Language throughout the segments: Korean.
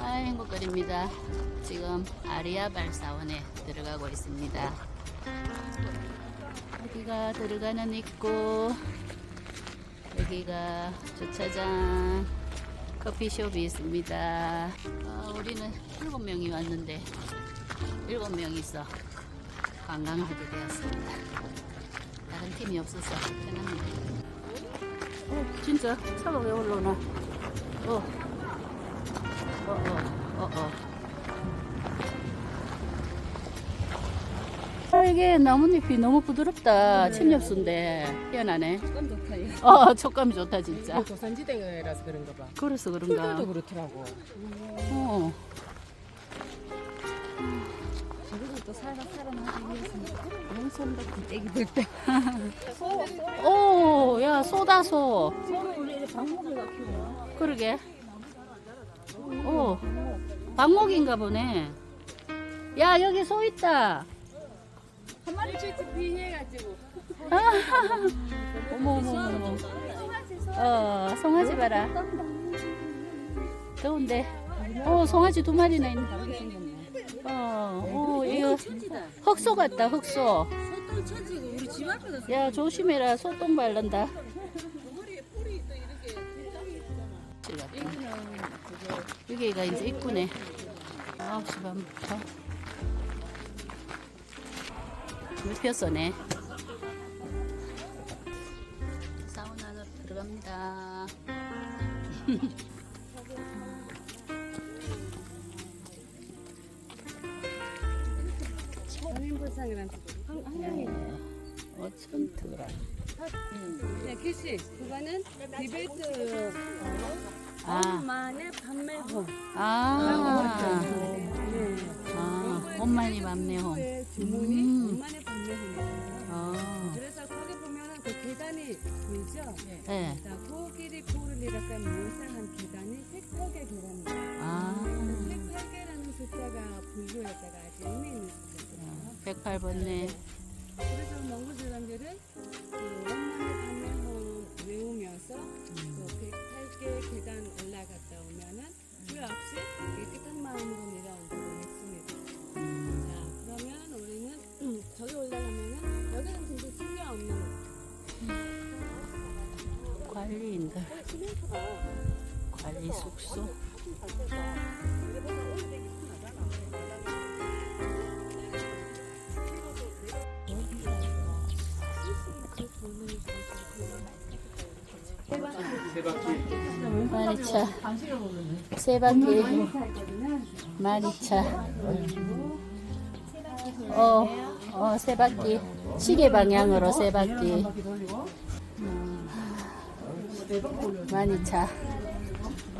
아, 행복거립니다. 지금 아리아 발 사원에 들어가고 있습니다. 여기가 들어가는 입구, 여기가 주차장, 커피숍이 있습니다. 아, 우리는 일곱 명이 왔는데 일곱 명이서 관광하게 되었습니다. 다른 팀이 없어서 편합니다. 어, 진짜 차가 왜 올라오나? 어. 어, 어, 어, 어. 아, 이게 나뭇잎이 너무 부드럽다. 침엽수인데. 희한하네. 감 좋다요. 어, 촉감이 좋다, 진짜. 이거 도산지대라서 그런가 봐. 그래서 풀들도 그런가. 그렇더라고. 어. 저기도 또 살아 살아나기 위해서 애기들 때. 오, 야. 서로 우리 키우나? 그러게. 오, 방목인가 보네. 야, 여기 소 있다. 한 마리 쥐지 비해가지고. 어머, 어머, 어머. 어, 송아지 봐라. 더운데. 오, 송아지 두 마리나 있네. 어, 오, 이거. 흑소 같다, 흑소. 앞에다 야, 조심해라. 소똥 바른다. 여기는 그거 여기가 이제 입구네. 9시 반부터. 물 폈어네. 사우나로 들어갑니다. 한인불상이란 한양이. 어천트라. 네, 키씨 그거는 디베이트 아, 엄마의 판매홈. 아, 네. 아, 엄마니 맘네홈. 의 주문이 음. 엄마의 판매홈이에요. 아, 그래서 거기 보면은 그 계단이 보이죠? 네. 자, 코끼리 코를 이렇게 묘사한 계단이 색깔계 계단입니다. 아, 색깔계라는 숫자가 불교에다가 아주 의미 있는 숫자거든요. 108번네. 그래서 몽골 관리 숙소. 마리차. 세 바퀴. 마리차. 어, 어, 세 바퀴. 시계 방향으로 세 바퀴. 마리차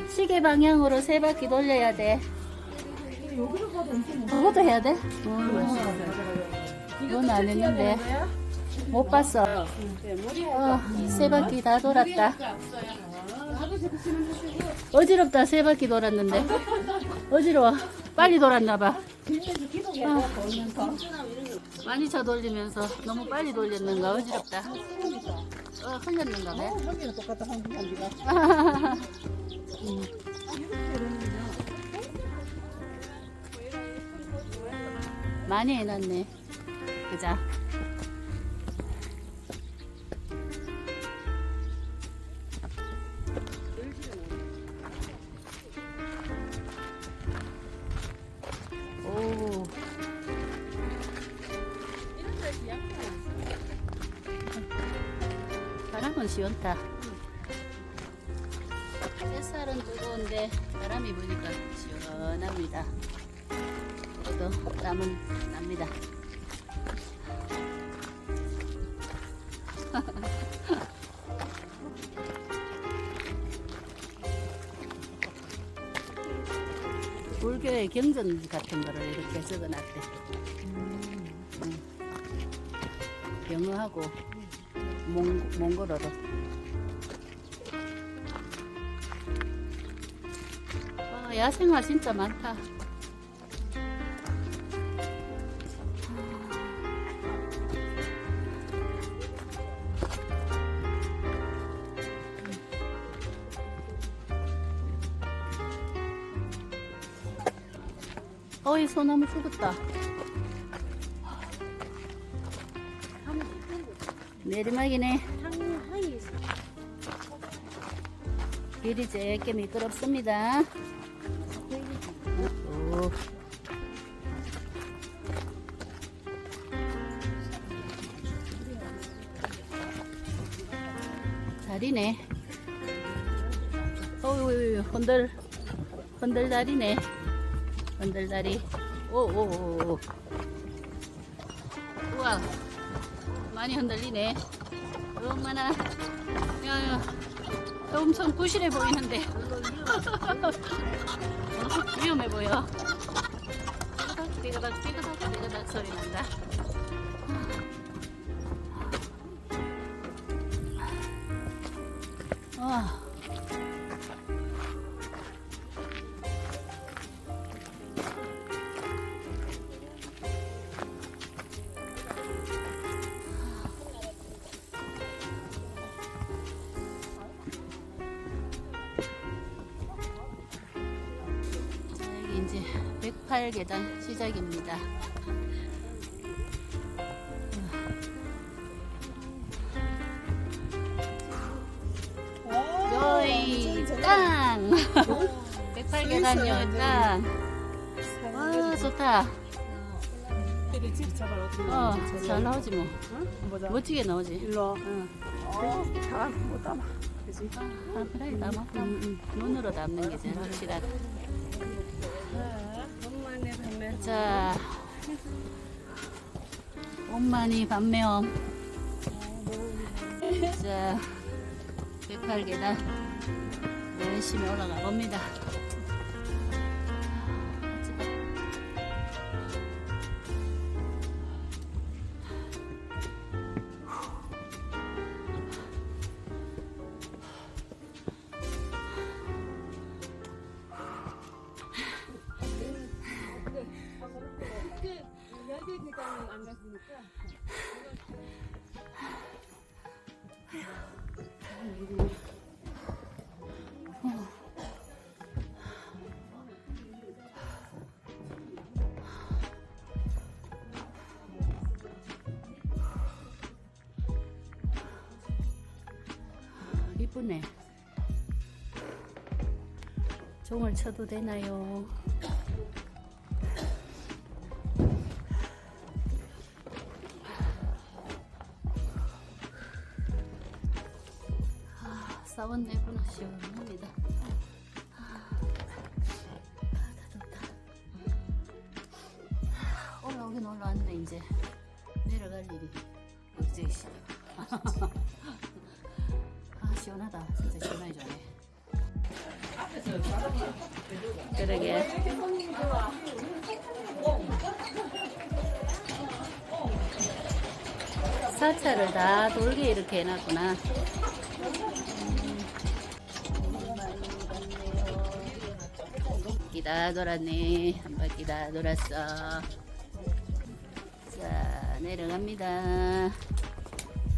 시계 방향으로 세 바퀴 돌려야 돼. 그것도 해야 돼? 음. 이건 안 했는데. 못 봤어. 어, 세 바퀴 다 돌았다. 어지럽다 세 바퀴 돌았는데. 어지러워. 빨리 돌았나봐. 많이 차 돌리면서 너무 빨리 돌렸는가 어지럽다. 어, 흘렸는가 봐 많이 해놨네. 그자. 오. 바람은 시원타 햇살은 뜨거운데 바람이 부니까 시원합니다 그래도 땀은 납니다 불교의 경전 같은 거를 이렇게 적어놨대. 음. 영어하고 몽, 몽골어로. 야생화 진짜 많다. 어이 소나무 죽었다. 내리막이네. 길이 제게 미끄럽습니다. 오. 다리네. 어유 흔들 흔들 다리네. 흔들 다리. 오오오. 우와. 많이 흔들리네. 얼마나 야, 엄청 부실해 보이는데 어, 위험해 보여. 这个的这个的这个的可以能的 108계단 시작입니다. 요이 땅! 108계단요 땅! 와 좋다. 어, 나오지? 잘 나오지 뭐. 멋지게 나오지. 일로. 응. 다못 담아. 그지? 아, 그래, 담아. 눈으로 담는 게 제일 확실하다. 자, 엄마니 반매엄. 자, 108계단 열심히 올라가 봅니다. 계단은 안 갔으니까 이쁘네. 종을 쳐도 되나요? 싸원 내구나 시원합니다. 아, 다 좋다. 올라오긴 올라왔는데 이제 내려갈 일이 없지. 아 시원하다 진짜 시원하게 좋네 그러게 사차를 다 돌게 이렇게 해놨구나 바퀴 다 돌았네 한 바퀴 다 돌았어 자 내려갑니다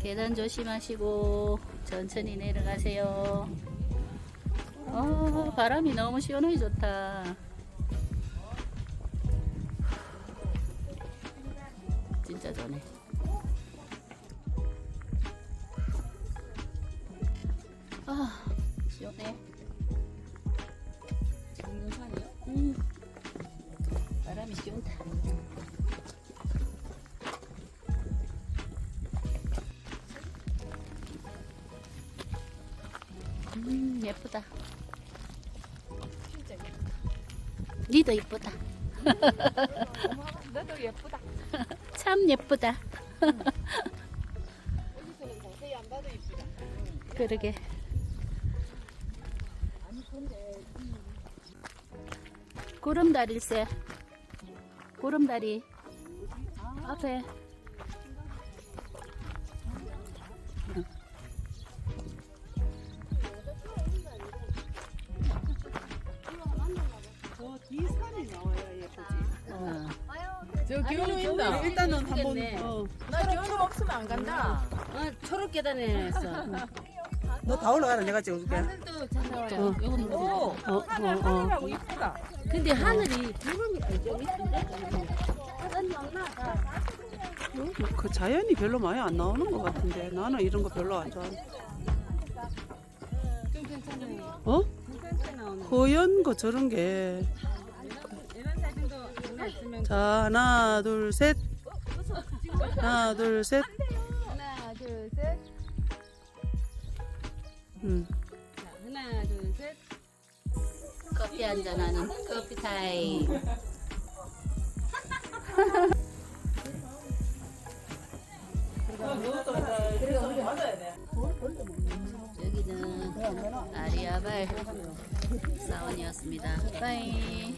계단 조심하시고 천천히 내려가세요. 어, 바람이 너무 시원하게 좋다. 진짜 좋네. 아, 시원해. 니도 예쁘다. 너도 예쁘다 참 예쁘다. 여기서는 자세히 안 봐도 예쁘다 그러게. 구름다리일세. 구름다리. 앞에. 저 있나? 일단은 한번. 어. 나 기운이 없으면 안 간다. 어, 초록 계단에 했어. 너다 올라가라 내가 찍어줄게. 하늘도 잘 나와요. 어, 요거는 뭐. 어, 어, 어. 하고 이쁘다. 근데 하늘이 구름이 좀 있는데 하늘이 없나? 그 자연이 별로 많이 안 나오는 것 같은데 나는 이런 거 별로 안 좋아해. 좀 괜찮아요. 어? 괜찮게 나오는. 허연 거 저런 게. 자 하나 둘 셋. 하나 둘 셋. 하나 둘 셋. 음. 자, 하나 둘 셋. 커피 한잔 하는 커피 타임. 여기는 아리아발 사원이었습니다. 빠이.